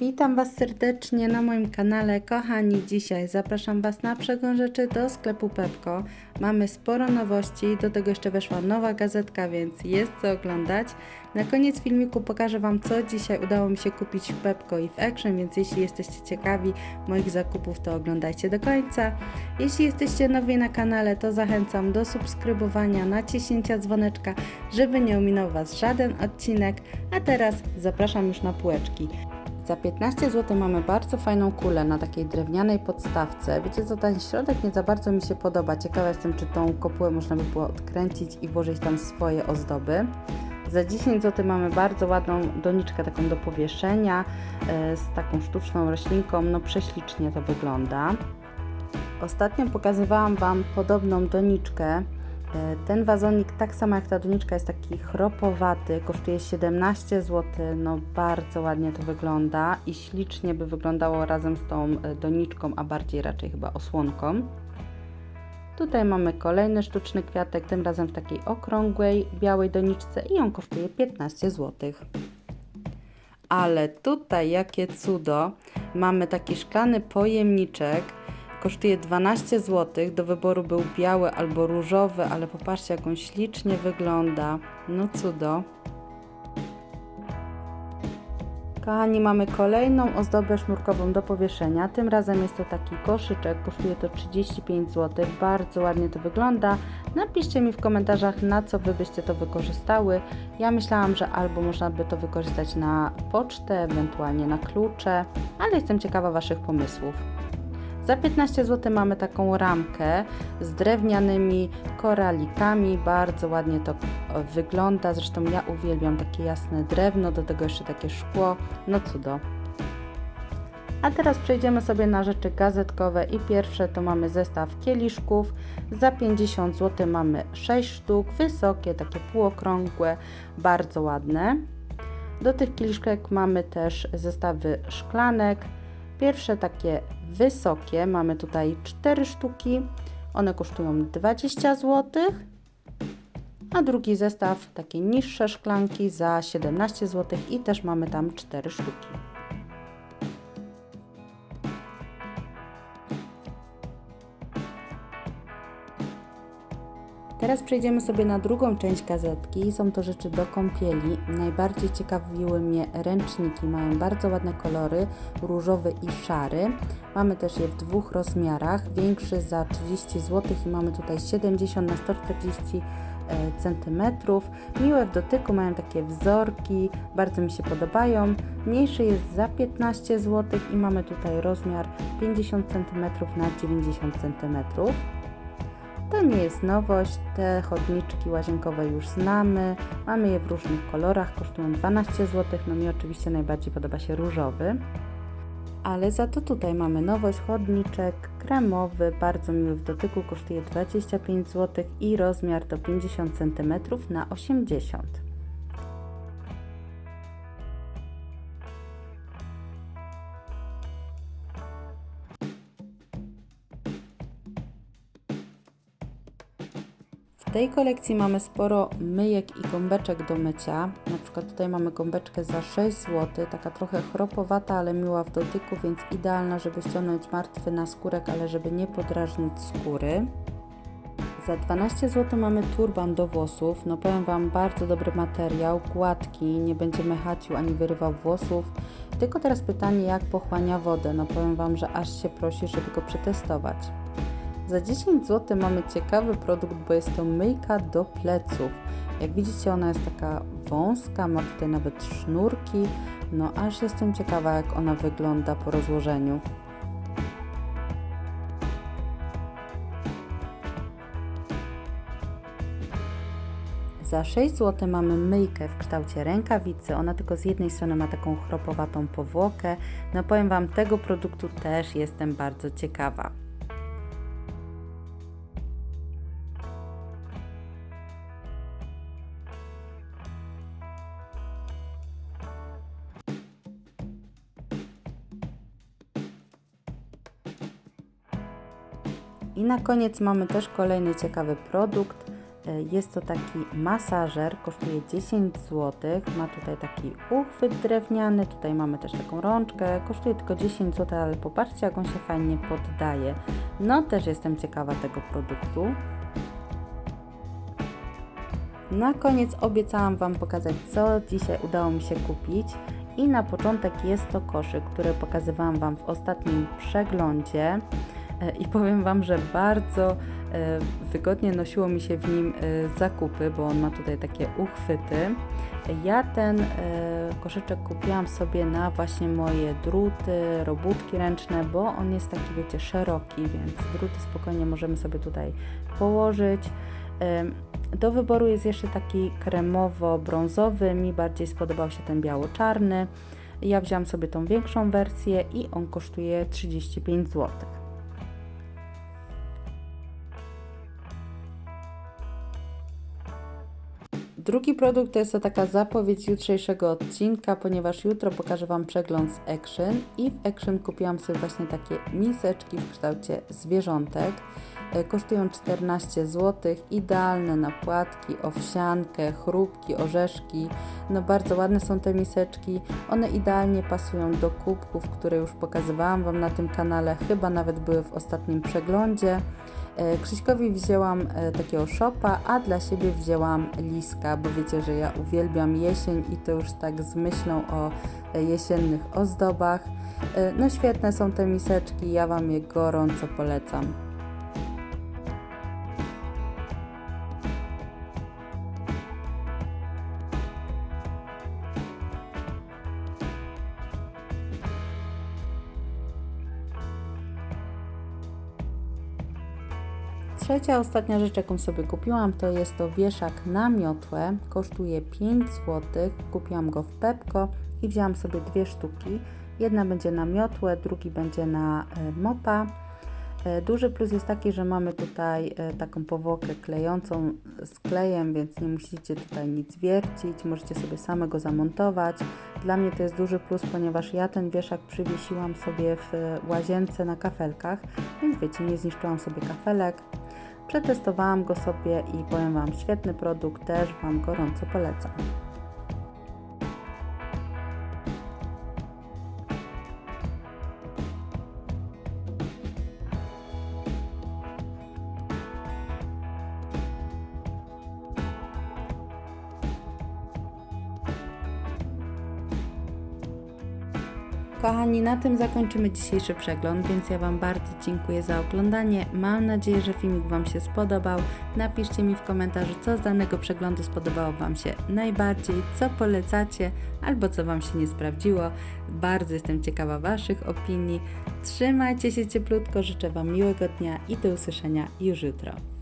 Witam Was serdecznie na moim kanale. Kochani, dzisiaj zapraszam Was na przegląd rzeczy do sklepu Pepko. Mamy sporo nowości, do tego jeszcze weszła nowa gazetka, więc jest co oglądać. Na koniec filmiku pokażę Wam, co dzisiaj udało mi się kupić w Pepko i w Action, więc jeśli jesteście ciekawi moich zakupów, to oglądajcie do końca. Jeśli jesteście nowi na kanale, to zachęcam do subskrybowania, naciśnięcia dzwoneczka, żeby nie ominął Was żaden odcinek. A teraz zapraszam już na półeczki. Za 15 zł mamy bardzo fajną kulę na takiej drewnianej podstawce. Wiecie co, ten środek nie za bardzo mi się podoba. Ciekawa jestem, czy tą kopułę można by było odkręcić i włożyć tam swoje ozdoby. Za 10 zł mamy bardzo ładną doniczkę taką do powieszenia e, z taką sztuczną roślinką. No prześlicznie to wygląda. Ostatnio pokazywałam Wam podobną doniczkę. E, Ten wazonik, tak samo jak ta doniczka, jest taki chropowaty, kosztuje 17 zł. No bardzo ładnie to wygląda i ślicznie by wyglądało razem z tą e, doniczką, a bardziej raczej chyba osłonką. Tutaj mamy kolejny sztuczny kwiatek, tym razem w takiej okrągłej, białej doniczce i on kosztuje 15 zł. Ale tutaj jakie cudo, mamy taki szklany pojemniczek, kosztuje 12 zł, do wyboru był biały albo różowy, ale popatrzcie jak on ślicznie wygląda, no cudo. Kochani, mamy kolejną ozdobę sznurkową do powieszenia. Tym razem jest to taki koszyczek, kosztuje to 35 zł. Bardzo ładnie to wygląda. Napiszcie mi w komentarzach, na co Wy byście to wykorzystały. Ja myślałam, że albo można by to wykorzystać na pocztę, ewentualnie na klucze, ale jestem ciekawa Waszych pomysłów. Za 15 zł mamy taką ramkę z drewnianymi koralikami. Bardzo ładnie to e, wygląda. Zresztą ja uwielbiam takie jasne drewno, do tego jeszcze takie szkło. No cudo. A teraz przejdziemy sobie na rzeczy gazetkowe i pierwsze to mamy zestaw kieliszków. Za 50 zł mamy 6 sztuk, wysokie, takie półokrągłe, bardzo ładne. Do tych kieliszek mamy też zestawy szklanek. Pierwsze takie wysokie, mamy tutaj 4 sztuki, one kosztują 20 zł. A drugi zestaw, takie niższe szklanki za 17 zł i też mamy tam 4 sztuki. Teraz przejdziemy sobie na drugą część gazetki. Są to rzeczy do kąpieli. Najbardziej ciekawiły mnie ręczniki. Mają bardzo ładne kolory, różowy i szary. Mamy też je w dwóch rozmiarach. Większy za 30 zł i mamy tutaj 70 na 140 cm. Miłe w dotyku, mają takie wzorki, bardzo mi się podobają. Mniejszy jest za 15 zł i mamy tutaj rozmiar 50 cm na 90 cm. To nie jest nowość, te chodniczki łazienkowe już znamy, mamy je w różnych kolorach, kosztują 12 zł, no mi oczywiście najbardziej podoba się różowy. Ale za to tutaj mamy nowość, chodniczek kremowy, bardzo miły w dotyku, kosztuje 25 zł i rozmiar to 50 cm na 80 W tej kolekcji mamy sporo myjek i gąbeczek do mycia. Na przykład tutaj mamy gąbeczkę za 6 zł, taka trochę chropowata, ale miła w dotyku, więc idealna, żeby ściągnąć martwy naskórek, ale żeby nie podrażnić skóry. Za 12 zł mamy turban do włosów. No powiem Wam, bardzo dobry materiał, gładki, nie będzie mechacił ani wyrywał włosów. Tylko teraz pytanie, jak pochłania wodę. No powiem Wam, że aż się prosi, żeby go przetestować. Za 10 zł mamy ciekawy produkt, bo jest to myjka do pleców. Jak widzicie, ona jest taka wąska, ma tutaj nawet sznurki. No aż jestem ciekawa, jak ona wygląda po rozłożeniu. Za 6 zł mamy myjkę w kształcie rękawicy. Ona tylko z jednej strony ma taką chropowatą powłokę. No powiem Wam, tego produktu też jestem bardzo ciekawa. I na koniec mamy też kolejny ciekawy produkt. E, Jest to taki masażer, kosztuje 10 zł. Ma tutaj taki uchwyt drewniany, tutaj mamy też taką rączkę. Kosztuje tylko 10 zł, ale popatrzcie, jak on się fajnie poddaje. No, też jestem ciekawa tego produktu. Na koniec obiecałam Wam pokazać, co dzisiaj udało mi się kupić. I na początek jest to koszyk, który pokazywałam Wam w ostatnim przeglądzie. E, I powiem Wam, że bardzo e, wygodnie nosiło mi się w nim e, zakupy, bo on ma tutaj takie uchwyty. Ja ten koszyczek kupiłam sobie na właśnie moje druty, robótki ręczne, bo on jest taki, wiecie, szeroki, więc druty spokojnie możemy sobie tutaj położyć. Do wyboru jest jeszcze taki kremowo-brązowy, mi bardziej spodobał się ten biało-czarny. Ja wziąłam sobie tą większą wersję i on kosztuje 35 zł. Drugi produkt to jest to taka zapowiedź jutrzejszego odcinka, ponieważ jutro pokażę Wam przegląd z Action i w Action kupiłam sobie właśnie takie miseczki w kształcie zwierzątek. E, Kosztują 14 zł, idealne na płatki, owsiankę, chrupki, orzeszki. No bardzo ładne są te miseczki. One idealnie pasują do kubków, które już pokazywałam Wam na tym kanale, chyba nawet były w ostatnim przeglądzie. E, Krzyśkowi wzięłam e, takiego szopa, a dla siebie wzięłam liska, bo wiecie, że ja uwielbiam jesień i to już tak z myślą o e, jesiennych ozdobach. No świetne są te miseczki, ja Wam je gorąco polecam. Trzecia, ostatnia rzecz, jaką sobie kupiłam, to jest to wieszak na miotłę. Kosztuje 5 zł. Kupiłam go w Pepko i wzięłam sobie dwie sztuki. Jedna będzie na miotłę, drugi będzie na e, mopa. E, Duży plus jest taki, że mamy tutaj e, taką powłokę klejącą z klejem, więc nie musicie tutaj nic wiercić, możecie sobie samego zamontować. Dla mnie to jest duży plus, ponieważ ja ten wieszak przywiesiłam sobie w łazience na kafelkach, więc wiecie, nie zniszczyłam sobie kafelek. Przetestowałam go sobie i powiem Wam, świetny produkt, też Wam gorąco polecam. Kochani, na tym zakończymy dzisiejszy przegląd, więc ja Wam bardzo dziękuję za oglądanie. Mam nadzieję, że filmik Wam się spodobał. Napiszcie mi w komentarzu, co z danego przeglądu spodobało Wam się najbardziej, co polecacie albo co Wam się nie sprawdziło. Bardzo jestem ciekawa Waszych opinii. Trzymajcie się cieplutko, życzę Wam miłego dnia i do usłyszenia już jutro.